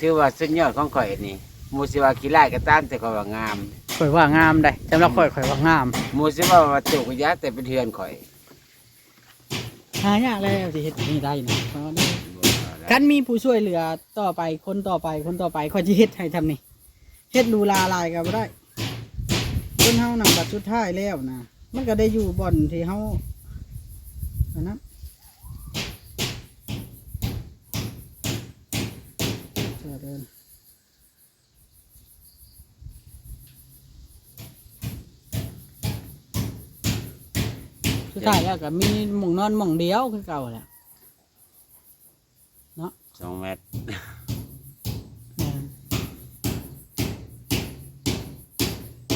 ชื่อว่าสุดยอดของข่อยนี่หมูสิว่าขี้ไล่ก็ตามแต่ข่อยว่างามข่อยว่างามได้สำหรับข่อยข่อยว่างามหมูสิว่าว่าตุกยะแต่เป็นเทือนข่อยหายากแล้วสิเฮ็ดนี่ได้นะเพราะว่าคันมีผู้ช่วยเหลือต่อไปคนต่อไปคนต่อไปข่อยสิเฮ็ดให้ทำนี่เฮ็ดดูลาลายก็บ่ได้คนเฮานำบัตรสุดท้ายแล้วนะมันก็ได้อยู่บ่อนที่เฮาอันนั้นเจริญ สุดท้ายแล้วก็มีหมองนอนหมองเดียวคือเก่าแหละสองเมตรแม่น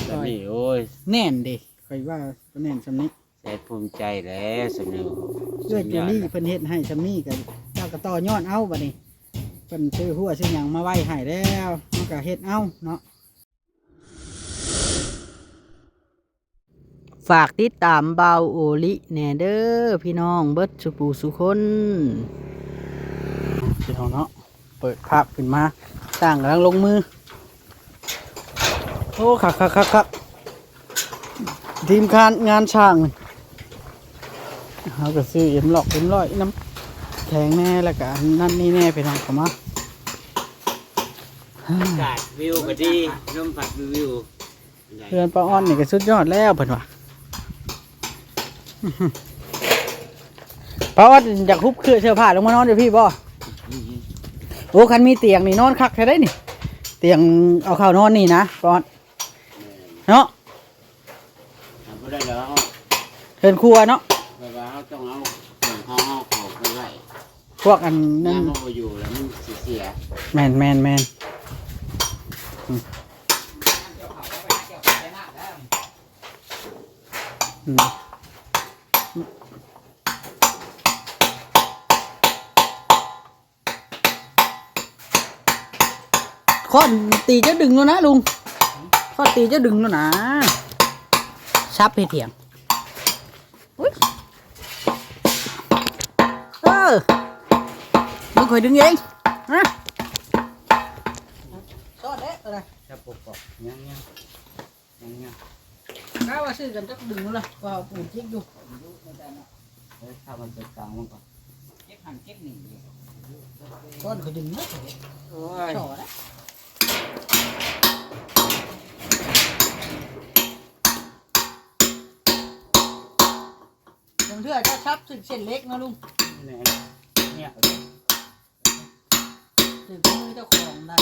แต่นี่โอ้ยแน่นเดิคอยว่าก็แน่นสำนี้แสนภูมิใจแล้วสนุกเอื้อยจูลี่เพิ่นเฮ็ดให้สำนี้กันเจ้าก็ต่อยอดเอาบัดนี้เพิ่นซื้อหัวซื้อหยังมาไว้ให้แล้วมันก็เฮ็ดเอาเนาะ ฝากติดตามเบาโอลิแหน่เด้อพี่น้องเบิดสุปูสุคนพี่น้องเนาะเปิดภาพขึ้นมาต่างกำลังลงมือ โอ้คักคักคักคักทีมงานงานช่างนี่เขาก็ซื้อเอ็มหลอกเอ็มร้อยน้ำแข็งแน่แล้วก็อันนั่นนี่แน่ไปทางเขามาอากาศวิวก็ดีลมพัดวิว เพื่อนป้าอ้อนนี่ก็สุดยอดแล้วเพิ่นว่า ป้าอ้อนอยากคุบเครือเสื้อผ้าลงมานอนเดี๋ยวพี่บ่โอ้คันมีเตียงนี่นอนคักแค่ได้นี่ เตียงเอาเข้านอนนี่นะป้าอ้อนเนาะทำไม่ได้แล้วเดินครัวเนาะเพราะว่าเราต้องเอาเครื่องห้องเอาของไปไว้พวกอันนั้นน้ำมันบ่อยู่แล้วมันสิเสียแมนแมนแมนอืม ข้อนตีจะดึงแล้วนะลุงข้อตีจะดึงแล้วนะชับให้เถียงอุ๊ยเออมึงคอยดึงเองฮะซอดเด้ออะไรถ้าปกปอกยังยังยังยังก้าวว่าซื้อกันจักดึงแล้วล่ะว่าปูจิกอยู่เฮ้ยถ้ามันเป็นกลางมันก่อนเก็บหันเก็บหนึ่งก้อนคอยดึงเนาะโอ้ย เทื่อจะชับสึกเส้นเล็กนะลุงเนี่ยเนี่ยสึกมือเจ้าของได้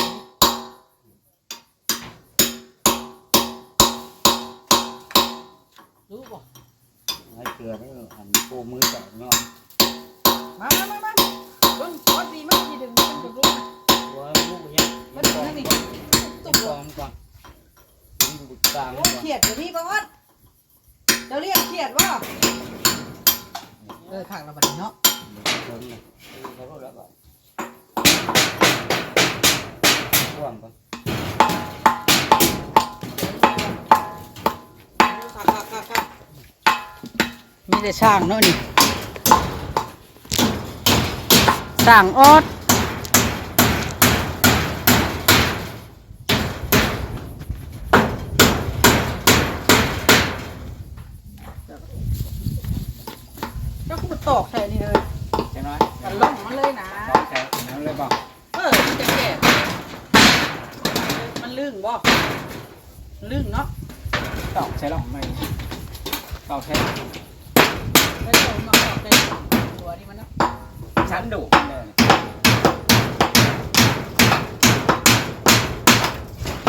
รู้ป่ะไอ้เกลือนี่อันปูมือแตกเนาะมามามามาเบิ้งพอดีมากที่ดึงมันดึงลงมาว่าลูกเนี่ยมาดึงนั่นนี่ต้ตุ๊องบกองก่อนมันอยู่กลางโอ้ก่อนเขียดเดี๋ยวนี้ป้าออดเจ้าเรียกเขียดว่า เออข้างเราแบบนี้เนาะคนเนี่ยเขาก็แล้วงก่อนมีแต่ช่างเนาะนี่ช่างออดเจ้าคุณ ตอกใส่นี่เลยใช่ไหมกันล่องมาเลยนะตอกใส่น้ำเลยบอกเออมันจะแก่มันลื่นบ่มันลื่นเนาะตอกใช่หรอไม่ตอกใช่แล้วเดี๋ยวมาออกได้ตัวนี้มันเนาะชั้นดุเลย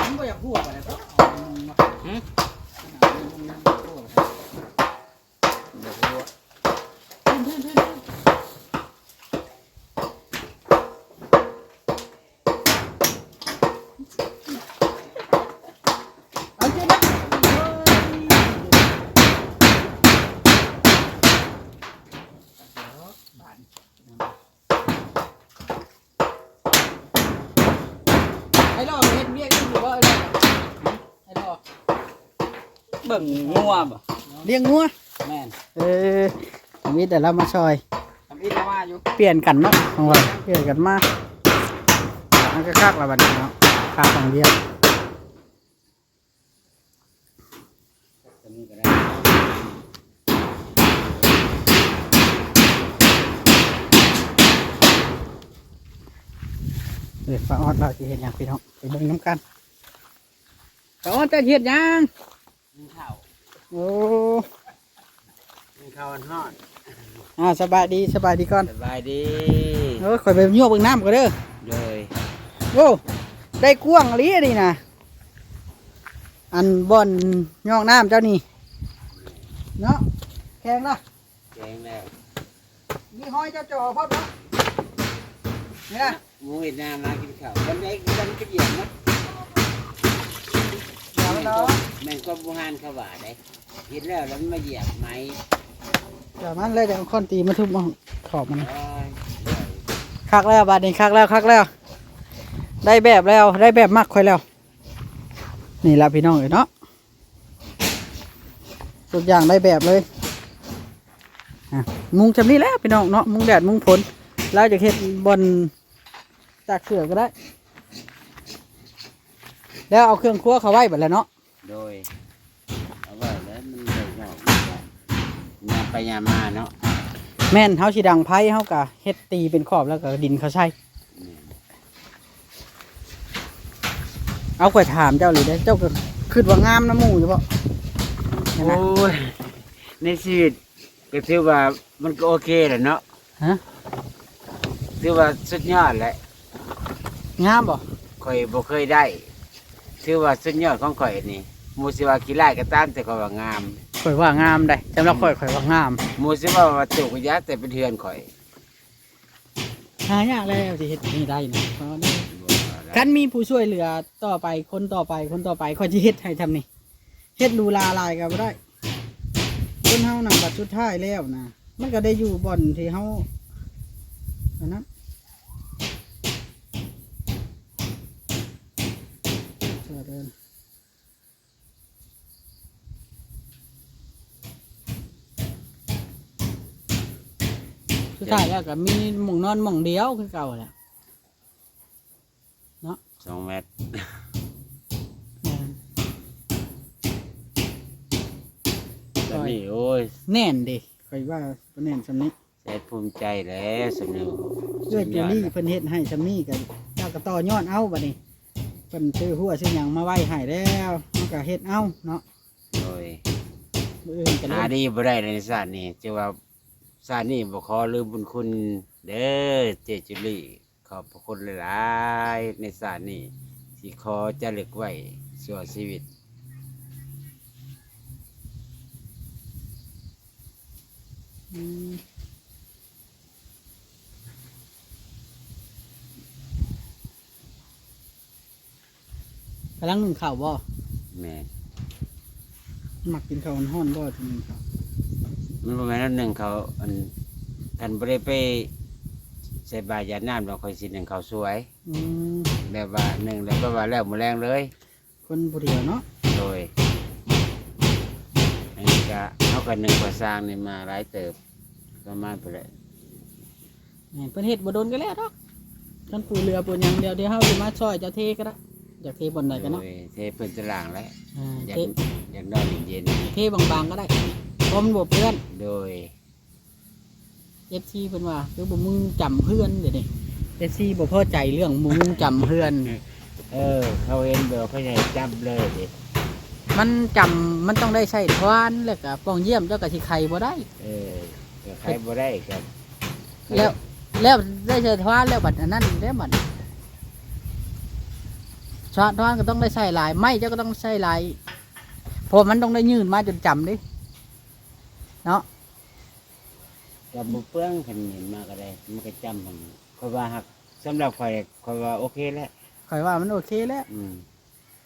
มันก็อยากหัวไปเลยก็ หืม เอาเจ้านะไอ้หลอกเฮ็ดเบี้ยกันอยู่บ่ไอ้หลอก เบิ่งงัวบ่เลี้ยงงัวแม่นเออมีแต่เรามาซอย ทำอินมาอยู่เปลี่ยนกันเนาะของเราเปลี่ยนกันมามันก็คักละบัดนี้เนาะคักฝั่งเดียวตัวนี้ก็ได้เด็กฟ้าออดเราจะเห็นอย่างพี่น้องไปเบิ่งน้ำกันฟ้าออดจะเห็นยัง กินข้าวโอ้กินข้าวอันฮอดอ่าสบายดีสบายดีก่อนสบายดีเออคอยไปโยกเบิ่งน้ำก็เด้อเลยโอ้ได้กว้างอีหลีอะนี่นะอันบ่อนย่องน้ำเจ้านี่เนาะแข็งละแกงแล้วมีห้อยเจ้าจ่อพ่อเนาะเนี่ยหมูเวียดนามมากินข้าววันไหนวันก็เหยียบนะเดี๋ยวเนาะ แม่งก็บูฮานเขาว่าได้กินแล้วแล้วมันมาเหยียบไหมเดี๋ยวมันเลยเดี๋ยวเอาค้อนตีมาทุบมาขอบมัน โอ้ยคักแล้วบาดนี้คักแล้วคักแล้ว ได้แบบแล้วได้แบบมักค่อยแล้ว นี่ละพี่น้องเอ้ยเนาะทุกอย่างได้แบบเลยอะมุงจำนี้แล้วพี่น้องเนาะมุงแดดมุงฝนแล้วจะเฮ็ดบนจากเสือก็ได้ แล้วเอาเครื่องครัวเขาไว้บัดแล้วเนาะ โดยเอาไว้แล้วมันเลยงอกยามไปยามมาเนาะแม่นเฮาสิดังไพ่เฮากะเฮ็ดตีเป็นขอบแล้วก็ดินเขาใช้เอาข่อยถามเจ้าเลยได้อเจ้าก็คิดว่างามน้ำหมูอยู่บ่เห็นไหมโอ้ยในชีวิตก็ถือว่ามันก็โอเคแหละเนาะฮะ ถือว่าสุดยอดแหละงามบ่ข่อยบ่เคยได้ถือว่าสุดยอดของข่อยนี่ หมูสิว่าขี้ไล่ก็ตามแต่ข่อยว่างามข่อยว่างามได้สำหรับข่อยข่อยว่างามหมูสิว่าว่าตุกยะแต่เป็นเทือนข่อยหายากแล้วสิเฮ็ดนี่ได้นะเพราะว่าคันมีผู้ช่วยเหลือต่อไปคนต่อไปคนต่อไปข่อยสิเฮ็ดให้ทำนี่เฮ็ดดูลาลายก็บ่ได้ คนเฮานำบัดสุดท้ายแล้วนะมันก็ได้อยู่บ่อนที่เฮาอันนั้นเชิญเดิน สุด ท้ายแล้วก็มีหมองนอนหมองเดียวคือเก่าแหละสองเมตรตอนนี้โอ้ยแน่นดิคอยว่าบ่แน่นสำนี้ใจภูมิใจแล้วสำนึกเอื้อยเจลี่เพิ่นเฮ็ดให้สำนี้กันเจ้าก็ต่อยอดเอาบัดนี้เพิ่นซื้อหัวซื้อหยังมาไว้ให้แล้วมันก็เฮ็ดเอาเนาะโดยมื้ออื่นก็เลหายดีบ่ได้ในศาสตร์นี้จะว่า ศาสตร์นี้บ่ขอลืมบุญคุณ เด้อเจจุลี่ ขอบพระคุณหลายๆในศาสตร์นี้ที่ขอจะเลึกไว้ชั่วชีวิตอืมกำลังนึ่งข้าวบ่แม่มักกินข้าวร้อนๆบ่ถึงนึ่งข้าว มันประมาณนั้นหนึ่งเขาอันกันบ่ได้ไปใส่บาตรยาน้ำเราคอยสิหนึ่งเขาสวย อืมแบบว่าหนึ่งแล้วก็ว่าแล้วมือแรงเลย คนผู้เดียวเนาะโดยอันนี้ก็เขากันหนึ่งกว่าสร้างนี่มาหลายเติบประมาณไปเลยแม่นเพิ่นเฮ็ดบ่โดนก็แล้วดอกท่านปูเรือปูหยังเดียวเดี๋ยวเฮาสิมาช่วยเจ้าเทก็ได้อยากเทบ่อนใดก็เนาะโดยเทพื้นตารางแล้วอ่าอยากเทอยากนอนเย็นเทบางๆก็ได้ เพราะมันบ่เพื่อนๆโดย FC เพิ่นว่าคือบ่มึงจำเพื่อนเดี๋ยวนี้ FC บ่พอใจเรื่องมึงจำเพื่อน เออ เขาเห็นเบลเขาใหญ่จับเลยดิมันจำมันต้องได้ใช้ทวานแล้วก็ป้องเยี่ยมเจ้าก็สิไขบ่ได้ เออก็ใครบ่ได้ครับแล้วแล้วได้ใช้ทวานแล้วบัดอันนั้นแล้วบัดชาทวานก็ต้องได้ใช้หลาย ไม้เจ้าก็ต้องใช้หลายเพราะมันต้องได้ยืนมาจนจำดิ เนาะกับบุเปื้องขันเห็นมาก็ได้มันก็จำมันคอยว่าหักสำหรับคอยคอยว่าโอเคแล้วข่อยว่ามันโอเคแล้ว อืม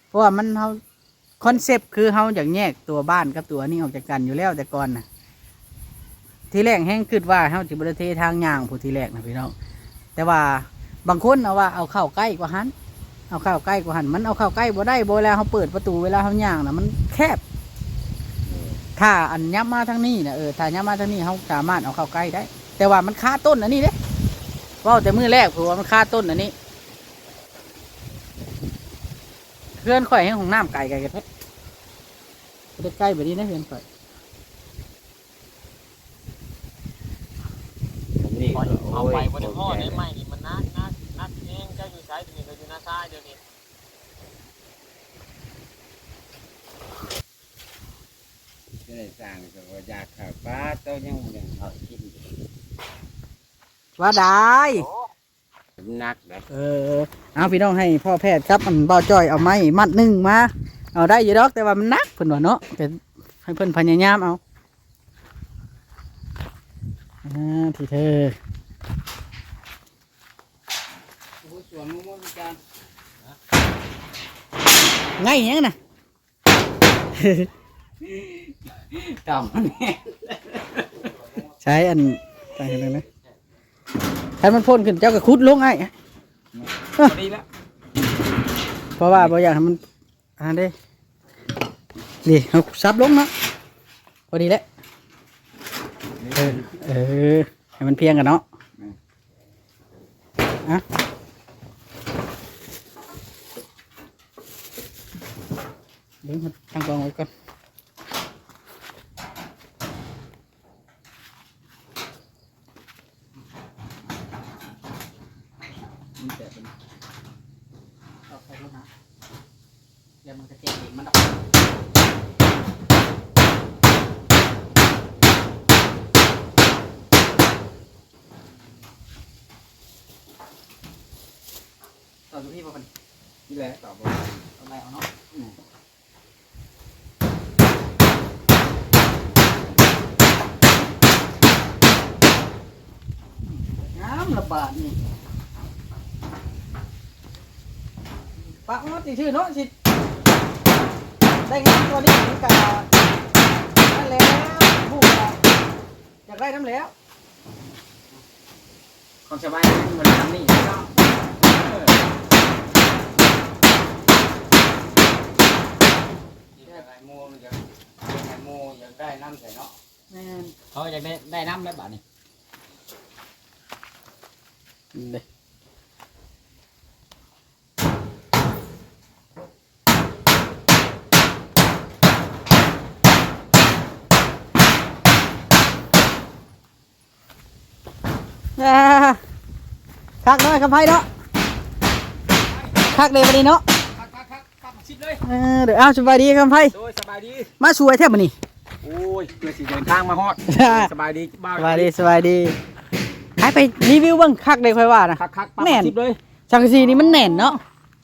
เพราะว่ามันเฮาคอนเซปต์คือเฮาอยากแยกตัวบ้านกับตัวนี้ออกจากกันอยู่แล้วแต่ก่อนนะทีแรกแห้งคิดว่าเฮาจิบริเททางย่างผู้ทีแรกนะพี่น้องแต่ว่าบางคนเอาว่าเอาเข้าใกล้กว่าหันเอาเข้าใกล้กว่าหันมันเอาเข้าใกล้บ่ได้บ่เวลาเฮาเปิดประตูเวลาเฮาย่างนะมันแคบ ถ้าอันยับมาทางนี้นะเออถ้ายับมาทางนี้เฮาสามารถเอาเข้าใกล้ได้ แต่ว่ามันคาต้นอันนี้เด้เว่าแต่มือแรกเพราะว่ามันคาต้นอันนี้พื่อนข่อยให้ของน้ำไก่ไก่กระทะใกล้ๆแบบนี้นะเพื่อนข่อยนี่ปล่อยเอาไปบนพ่อโยได้ไหมนี่มันนักนักนักเองเจ้าอยู่ซ้ายเดี๋ยวนี้เราอยู่หน้าซ้ายเดี๋ยวนี้ จะได้สร้างก็ว่าอยากข้าวปลาเต้ายังบ่ยังเขากินอยู่ว่าได้ นักได้เออ เอาพี่น้องให้พ่อแพทย์ครับมันเบาจ้อยเอาไม้มัดหนึ่งมา เอาได้อยู่ดอกแต่ว่ามันหนักเพิ่นว่าเนาะเป็นให้เพิ่นพยายามเอาอ่าที่เธอสวนมุมกันง่ายอยังนั้ นนะต่ำแน่ใช้อันใส่กันเลยนะให้มันพ่นขึ้นเจ้าก็คุดลงไอ้พอดีแล้วเพราะว่าบ่อยากให้มันอ่าได้นี่เอาซับลงเนาะพอดีแล้วเออเออให้มันเพียงกันเนาะอะเดี๋ยวมาตั้งกองไว้ก่อนมันแต่เป็นเอาไปรถนะเดี๋ยวมันจะเจ็บเองมันดอกต่อดูพี่ป่ะคนนี่แหละต่อบว่าเอาอะไรเอาเนาะน้ำระบาดนี่ปากมันติชื่อเนาะสิ ได้งานตัวนี้ถึงกับนั่นแล้วผู้ก็อยากได้น้ำแล้วความสบายมันทำนี่เนาะเออนี่แหละไอ้โมมันจะไอ้โมอยากได้น้ำใส่เนาะแม่นเขาอยากได้ได้น้ำแล้วบาทนี่เด้ คักน้อยคำไพ่เนาะคักเลยวันนี้เนาะคักคักคักปับชิดเลยเออเดี๋ยวเอาสบายดีคำไพ่โดยสบายดี มาสวยแทบมันนี่โอ้ยเพื่อสิเดินทางมาฮอดสบายดีบ้าสบายดีสบายดีให้ไปรีวิวเบ้างคักเลยค่อยว่านะคักคักปับแม่นชิดเลยสังกะสีนี่มันแน่นเนาะ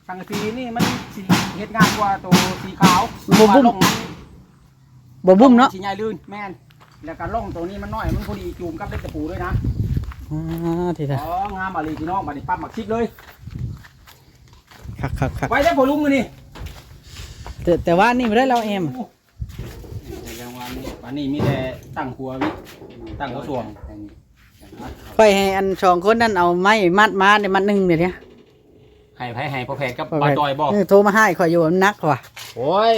สังกะสีนี่มันสีเฮ็ดงานกว่าตัวสีขาวบ่บุ้มลงบ่บุ้มเนาะสีใหญ่ลื่นแม่นแล้วก็ล่องตัวนี้มันน้อยมันพอดีจูมกับเล็กตะปูด้วยนะอ่า ทีละอ๋องามมาเลยพี่น้องบัดนี้ปั๊บหมักชิดเลยคักคักคักไว้ได้พอลุงมือนี่แต่แต่ว่านี่ไม่ได้เราเอมในรางวัลนี้วันนี้มีแต่ตั้งหัววิตั้งหัวส่วงค่อยให้อันสองคนนั่นเอาไม้มัดมาในมัดหนึ่งเดี๋ยวนี้ให้ไผให้พ่อแพทย์กับปาจอยบอกเโทรมาให้ข่อยอยู่มันนักว่ะโอ้ย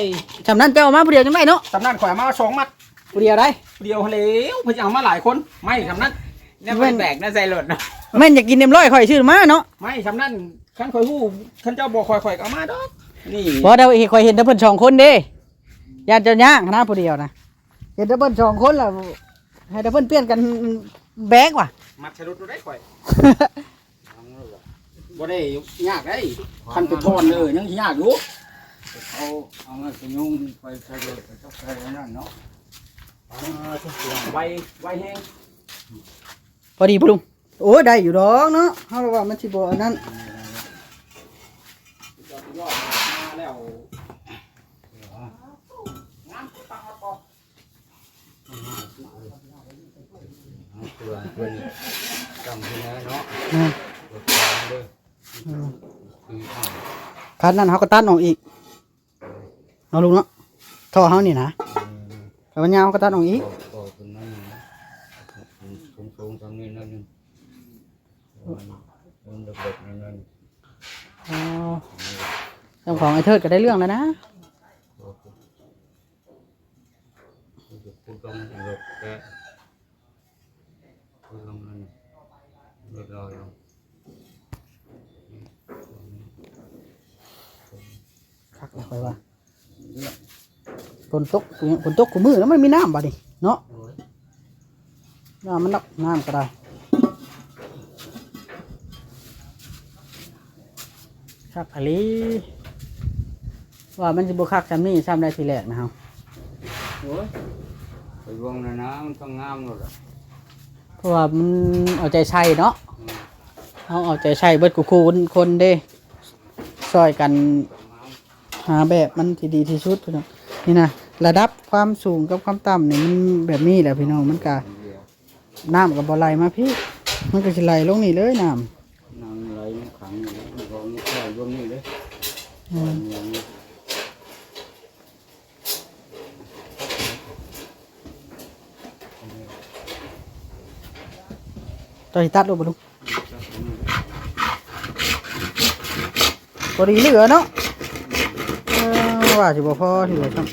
จำนั้นไปเอามาผู้เดียวจังไงเนาะสำนักข่อยมาสองมัดผู้เดียวได้เดียวเหลวเพิ่นจะเอามาหลายคนไม่สำนัก เนี่ยมันแบกน่าใส่รถนะแม่นอยากกินเต็มร้อยข่อยชื่อมาเนาะไม่สำนักขันข่อยฮู้ขันเจ้าบอกข่อยข่อยก็เอามาดอกนี่เพราะเดี๋ยวเห็นข่อยเห็นแต่เพิ่นสองคนเด้ยานเจะย่างนะผู้เดียวนะเห็นแต่เพิ่นสองคนแล้วให้แต่เพิ่นเปลี่ยนกันแบกว่ะมัดชะรุดได้ข่อยบ่ได้ยากได้คันไปทอนเลยยังสิยากอยู่เอาเอามาสยุงไปใส่รถไปต้องใส่นั่นเนาะไวไวแฮง พอดีปะลุงโอ้ยได้อยู่ดอกเนาะเฮาว่ามันสิบ่อันนั้นยอดยอดมาแล้วงามปังมาปอเอาตัวเพิ่นจำที่ไหนเนาะอืมรถทางเด้ออืมคือข้าวคันนั้นเขาก็ตัดออกอีกเอาลุงเนาะท่อเขานี่นะแต่วันยาวเขาก็ตัดออกอีก นี้นั่นนึงมันเด็กๆนั่นนั่นอ๋อเจ้าของไอ้เทิดก็ได้เรื่องแล้วนะพูดตรงรถแกพูดตรงนั้นรถลอยลงคักคอยว่าฝนตกฝนตกกูมือแล้วมันมีน้ำบ่ดิเนาะ น้ำมันนักน้ำก็ได้คักอะลีว่ามันจะบุคักจำนี่ซ้ำได้ทีแรกนะครับโอ้ยไปวงนะนะมันต้องงามหมดอะเพราะว่ามันเอาใจใส่เนาะเอาเอาใจใส่เบิดกูคูคนคนเด้ซอยกันหาแบบมันที่ดีที่สุดพี่น้องนี่นะระดับความสูงกับความต่ำนี่มันแบบนี้แหละพี่น้องมันกะ น้ำกับบอไหลมาพี่ มันก็จะไหลลงนี่เลยน้นางไหลมันขังอยู่แล้วมันก็ไม่ใช่รวมนี่เลยำอืมอย่างนี้ตัวที่ตัดลงไปลุงพอดีเหลือเนาะเออว่าสิบ่พอที่ว่าทท่า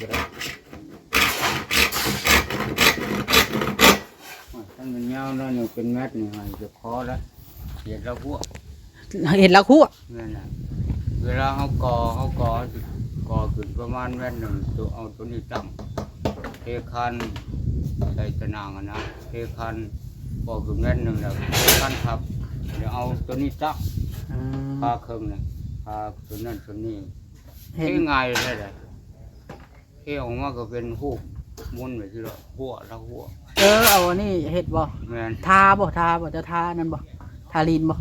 น มันยาวนั่นเป็นเม็ดนี่มันจะพอแล้วเห็ดแล้วพวกำเห็นแล้วคู่อะนั่นน่ะเวลาเขาก่อเขาก่อก่อขึ้นประมาณเม็ดหนึ่งตัวเอาตัวนี้ตั้งเทคันใส่ตะนางอะนะเทคันก่อขึ้นเม็ดหนึ่งแล้วเทคันทับเดี๋ยวเอาตัวนี้ตั้งอืมพาเครื่องเนี่ยพาตัวนั้นตัวนี้เทเห็นง่ายเลยเลยเทออกมาก็เป็นหูกมุนไปที่เราหัวแล้วหัว เออเอาอันนี้เห็ดบ่แมนทาบ่ทาบ่จะทานั่นบ่ทาลีนบ่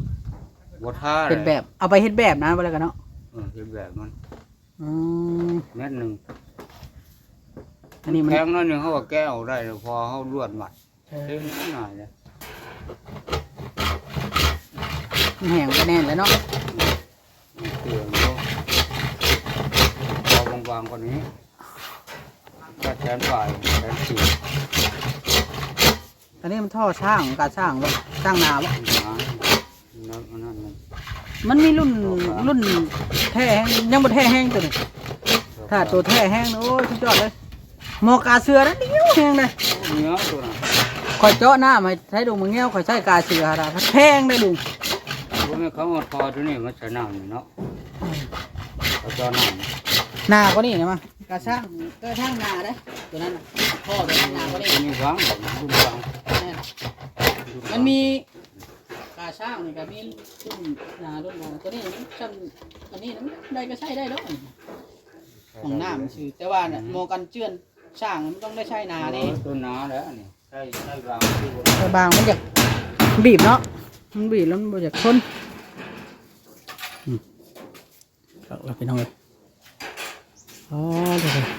บัวท่าเป็นแบบ เอาไปเฮ็ดแบบนะบ่แล้วกันเนาะเออเป็นแบบมันอืมเม็ดหนึ่งอันนี้มันแข็งน้อยหนึ่งเขาก็แก้วได้แล้วพอเขาลวดหมัดเออเท่ง่ายเลยมันแห้งก็แน่นแล้วเนาะเตียงเขาพอบางๆกว่านี้ก็แขนฝ่ายแขนสี่ อันนี้มันท่อช่างการช่างบ่ช่างนาบ่หนานั่นนั่นนั่นมันมีรุ่นรุ่นแท้แห้งยังบ่แท้แห้งตัวนี้ถ้าตัวแท้แห้งนี่โอ้ยสุดยอดเลยหมอกาเสือนั่นเดียวแห้งเลยเนื้อตัวน่ะข่อยเจาะหน้ามาใช้ดูมึงแง้วข่อยใช้กาเสือหาดาแห้งได้ลุงพวกนี้เขาเอาทอตัวนี้มาใส่น้ำนี่เนาะเขาจะน้ำหน้าก็นี่นะมั้ง กาช่างกาช่างหน้าเด้ตัวนั้นน่ะท่อตัวนั้นหน้าก็นี่มีวางแบบรุ่นวางแน่นมันมีกาช่างนี่ก็มีรุ่นหน้ารุ่นหน้าตัวนี้มันจำอันนี้นะมันได้ก็ใช้ได้แล้วของหน้ามันชื่อแต่ว่าเนี่ยโมกันเจือนช่างมันต้องได้ใช้หนานี่ตัวหนาแล้วนี่ใช่ใช่วางที่บนแต่บางมันอยากบีบเนาะมันบีบแล้วมันบ่อยากทนอืมเอาละพี่น้องเลย อ๋อเดี๋ยวๆ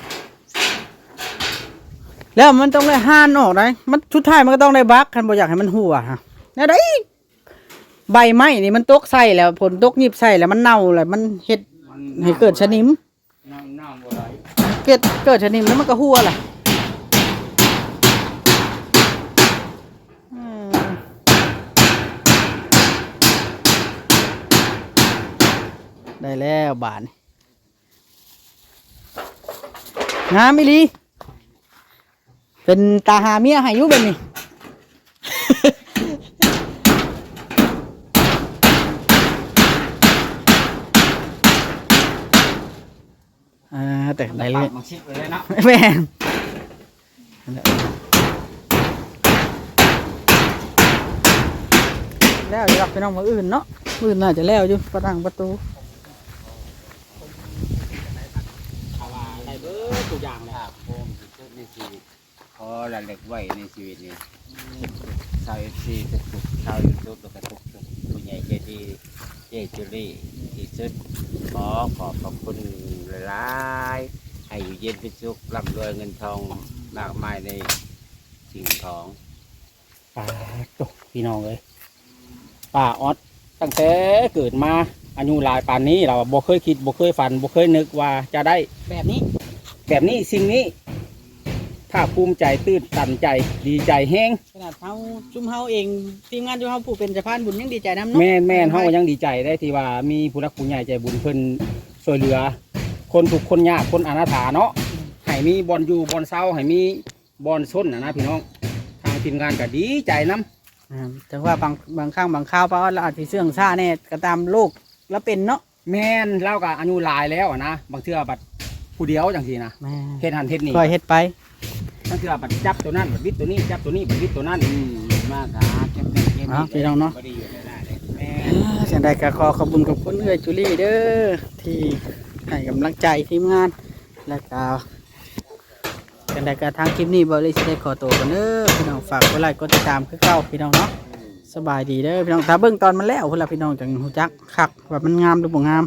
แล้วมันต้องได้ห่านออกได้มันชุดท้ายมันก็ต้องได้บักคันบ่อยากให้มันหัวฮะแล้วได้ใบไม้นี่มันตกใส่แล้วผลตกหยิบใส่แล้วมันเน่าแล้วมันเฮ็ดมันให้เกิดชะนิมน้ำน้ำบ่ไหลเกิดเกิดชะนิมแล้วมันก็หัวแหละอืมได้แล้วบาน งามอีหลีเป็นตาหาเมียให้อยุเป็นนี่ อ่าแต่ได้เลยมาชิดไปเลยนะแม่นนั่นแหละแล้วจะรับไปน้องมาอื่นเนาะมื้ออื่นน่าจะแล้วอยู่ประตังประตู ได้เบิดทุกอย่างเลยภาพโคมสุดทุกในชีวิตขอระลึกไว้ในชีวิตนี้ชาวเอฟซีทุกทุกชาวยูทูบแล้วก็ทุกทุกผู้ใหญ่ใจดีเจจุลี่ที่สุดขอขอบพระคุณหลายๆให้อยู่เย็นเป็นสุขร่ำรวยเงินทองมากมายในสิ่งของป่าตกพี่น้องเลยป่าออดตั้งแต่เกิดมาอายุหลายป่านนี้เราบ่เคยคิดบ่เคยฝันบ่เคยนึกว่าจะได้แบบนี้ แบบนี้สิ่งนี้ภาคภูมิใจตื้นตันใจดีใจแห้งขนาดเฮาจุ่มเฮาเองทีมงานจุ่มเฮาผู้เป็นสะพานบุญยังดีใจน้ำเนาะแม่นแม่นเฮายังดีใจได้ที่ว่ามีผู้รักผู้ใหญ่ใจบุญเพิ่นช่วยเหลือ คนทุกข์คนยากคนอนาถาเนาะให้มีบอลอยู่บอลเศร้าให้มีบอลส้นนะนะพี่น้องทางทีมงานก็ดีใจน้อ่าแต่ว่าบางบางครั้งบางคราวเพราะว่าเราอาจจะเสื่องซ่าแน่ก็ตามโลกแล้วเป็นเนาะำแม่นเล่ากับอนุหลายแล้วอะนะบางเทื่อบัด ผู้เดียวจังซี่นะแม่เฮ็ดหันเฮ็ดนี่คอยเฮ็ดไป นั่นคือว่าบัดจับตัวนั้นบัดวิดตัวนี้จับตัวนี้บัดวิดตัวนั้นอืมมากครับจังเป็นเกมเอาพี่น้องเนาะ บ่ดีอยู่แล้วนะแม่จังใดก็ขอขอบคุณกับคุณเอื้อยจุลี่เด้อที่ให้กำลังใจทีมงานแล้วก็จังใดก็ทางคลิปนี้บ่เลยสิได้ขอตัวกันเด้อพี่น้องฝากกดไลค์กดติดตามคือเก่าพี่น้องเนาะสบายดีเด้อพี่น้องถ้าเบิ่งตอนมันแล้วพุ่นล่ะพี่น้องจังฮู้จักคักว่ามันงามหรือบ่งาม